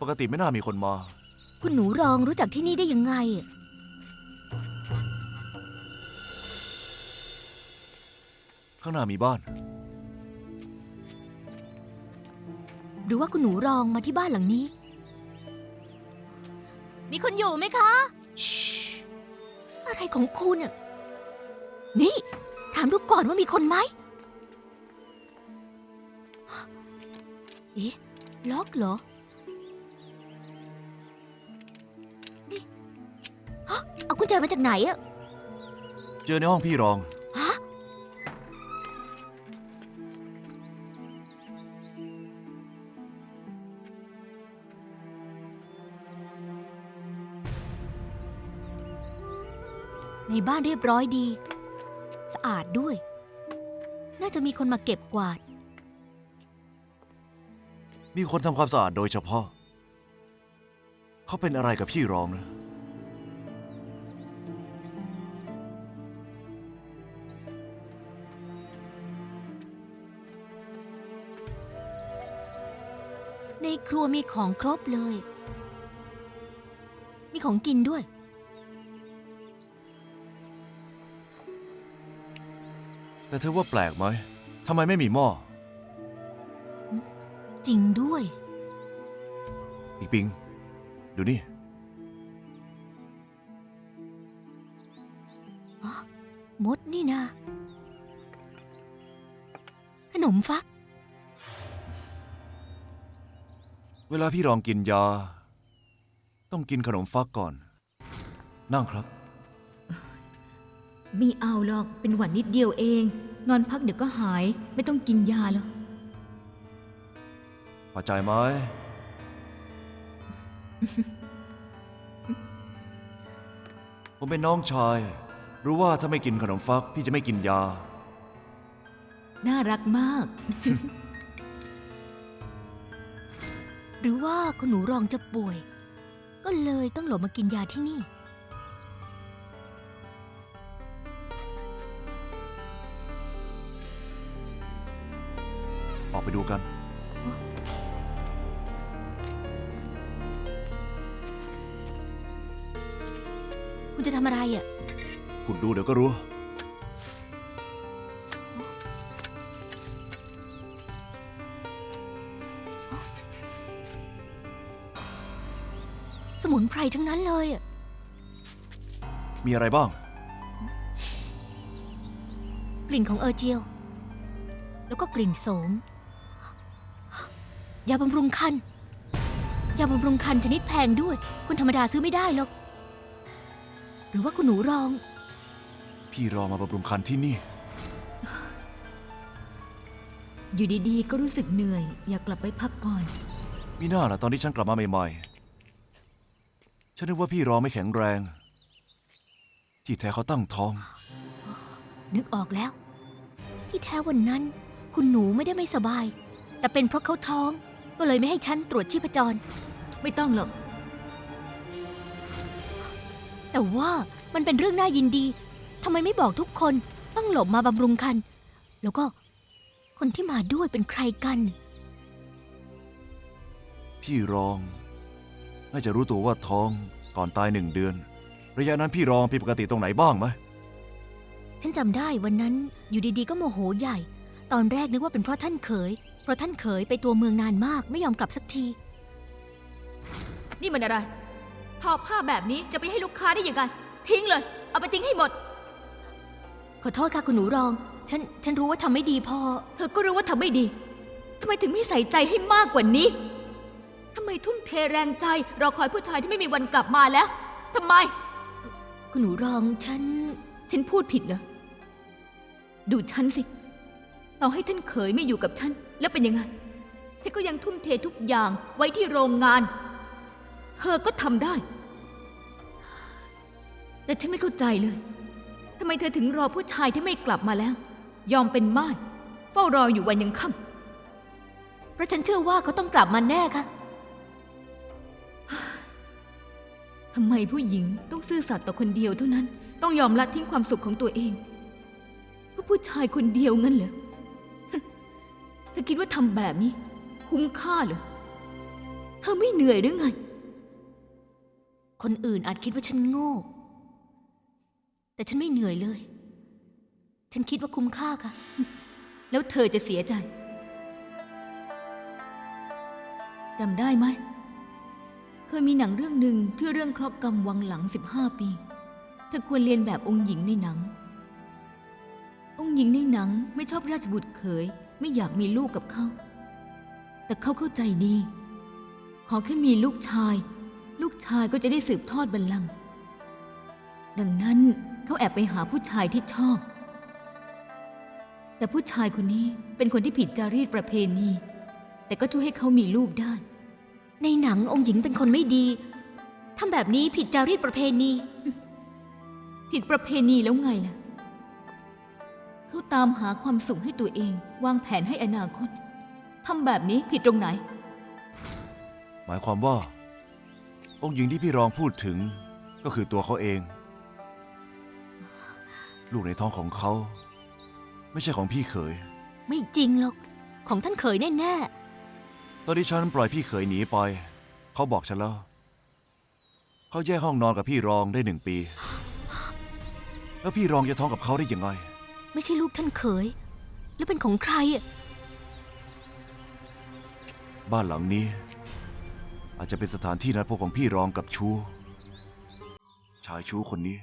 ปกติไม่น่ามีคนมา คุณหนูรองรู้จักที่นี่ได้ยังไง ข้างหน้ามีบ้าน หรือว่าคุณหนูรองมาที่บ้านหลังนี้ มีคนอยู่ไหมคะ อะไรของคุณอะนี่ ถามดูก่อนว่ามีคนไหมเอ๊ะล็อกเหรอะเอากุญแจมาจากไหนอะเจอในห้องพี่รอง ฮะในบ้านเรียบร้อยดี สะอาดด้วย น่าจะมีคนมาเก็บกวาด มีคนทำความสะอาดโดยเฉพาะ เขาเป็นอะไรกับพี่รองนะ ในครัวมีของครบเลย มีของกินด้วย แต่เธอว่าแปลกไหมทำไมไม่มีหม้อจริงด้วยอีกปิง ดูนี่ มดนี่นาขนมฟัก เวลาพี่รองกินยา ต้องกินขนมฟักก่อน นั่งครับ ไม่เอาหรอก เป็นหวัดนิดเดียวเอง นอนพักเดี๋ยวก็หาย ไม่ต้องกินยาหรอกพอใจไหม ผมเป็นน้องชาย รู้ว่าถ้าไม่กินขนมฟัก พี่จะไม่กินยา น่ารักมาก หรือว่าคุณหนูรองจะป่วย ก็เลยต้องหลบมากินยาที่นี่ ออกไปดูกัน คุณจะทำอะไรอะ คุณดูเดี๋ยวก็รู้ มุนไพรทั้งนั้นเลยอะมีอะไรบ้าง กลิ่นของเออร์เจียว แล้วก็กลิ่นโสม ยาบำรุงคัน ยาบำรุงคันชนิดแพงด้วย คนธรรมดาซื้อไม่ได้หรอก หรือว่าคุณหนูรอง พี่รอมาบำรุงคันที่นี่ อยู่ดีๆ ก็รู้สึกเหนื่อย อยากกลับไปพักก่อน มีหน้าล่ะตอนที่ฉันกลับมาใหม่ๆ ฉันนึกว่าพี่รอไม่แข็งแรง ที่แท้เขาตั้งท้อง นึกออกแล้ว ที่แท้วันนั้น คุณหนูไม่ได้ไม่สบาย แต่เป็นเพราะเขาท้อง ก็เลยไม่ให้ฉันตรวจชีพจร ไม่ต้องหรอก แต่ว่ามันเป็นเรื่องน่ายินดีทำไมไม่บอกทุกคนต้องหลบมาบำรุงคัน แล้วก็ คนที่มาด้วยเป็นใครกัน พี่รอง น่าจะรู้ตัวว่าท้องก่อนตายหนึ่งเดือน ระยะนั้นพี่รองผิดปกติตรงไหนบ้างไหมฉันจำได้วันนั้นอยู่ดีๆก็โมโหใหญ่ ตอนแรกนึกว่าเป็นเพราะท่านเขย เพราะท่านเขยไปตัวเมืองนานมากไม่ยอมกลับสักที นี่มันอะไรทอผ้าแบบนี้จะไปให้ลูกค้าได้ยังไง ทิ้งเลย เอาไปทิ้งให้หมด ขอโทษค่ะคุณหนูรอง ฉัน ฉันรู้ว่าทำไม่ดีพอ เธอก็รู้ว่าทำไม่ดีทำไมถึงไม่ใส่ใจให้มากกว่านี้ ทำไมทุ่มเทแรงใจ รอคอยผู้ชายที่ไม่มีวันกลับมาแล้วทำไม คุณหนูรองฉัน ฉันพูดผิดเหรอ ดูฉันสิ ต่อให้ท่านเขยไม่อยู่กับฉัน แล้วเป็นยังไง ฉันก็ยังทุ่มเททุกอย่างไว้ที่โรงงาน เธอก็ทำได้ แต่ฉันไม่เข้าใจเลย ทำไมเธอถึงรอผู้ชายที่ไม่กลับมาแล้ว ยอมเป็นม่าย เฝ้ารออยู่วันยังค่ำ เพราะฉันเชื่อว่าเขาต้องกลับมาแน่ค่ะำไมผู้หญิงต้องซื่อสัตย์ต่อคนเดียวเท่านั้น ต้องยอมละทิ้งความสุขของตัวเองเพื่อผู้ชายคนเดียวงั้นเหรอเธอคิดว่าทำแบบนี้ คุ้มค่าเหรอเธอไม่เหนื่อยหรือไง คนอื่นอาจคิดว่าฉันโง่ แต่ฉันไม่เหนื่อยเลย ฉันคิดว่าคุ้มค่าค่ะ แล้วเธอจะเสียใจจำได้ไหม เคยมีหนังเรื่องหนึ่งชื่อเรื่องครอบกรรมวังหลัง 15 ปี เธอควรเรียนแบบองค์หญิงในหนัง องค์หญิงในหนังไม่ชอบราชบุตรเขย ไม่อยากมีลูกกับเขา แต่เขาเข้าใจดี ขอแค่มีลูกชาย ลูกชายก็จะได้สืบทอดบัลลังก์ดังนั้นเขาแอบไปหาผู้ชายที่ชอบ แต่ผู้ชายคนนี้เป็นคนที่ผิดจารีตประเพณี แต่ก็ช่วยให้เขามีลูกได้ ในหนังองค์หญิงเป็นคนไม่ดี ทำแบบนี้ผิดจารีตประเพณี ผิดประเพณีแล้วไงล่ะ เขาตามหาความสุขให้ตัวเอง วางแผนให้อนาคต ทำแบบนี้ผิดตรงไหน หมายความว่า องค์หญิงที่พี่รองพูดถึงก็คือตัวเขาเอง ลูกในท้องของเขา ไม่ใช่ของพี่เขย ไม่จริงหรอก ของท่านเขยแน่ ตอนที่ฉันปล่อยพี่เขยหนีไป เขาบอกฉันแล้ว เขาแยกห้องนอนกับพี่รองได้หนึ่งปี แล้วพี่รองจะท้องกับเขาได้ยังไงๆไม่ใช่ลูกท่านเขย แล้วเป็นของใครอะบ้านหลังนี้ อาจจะเป็นสถานที่นัดพบของพี่รองกับชู ชายชูคนนี้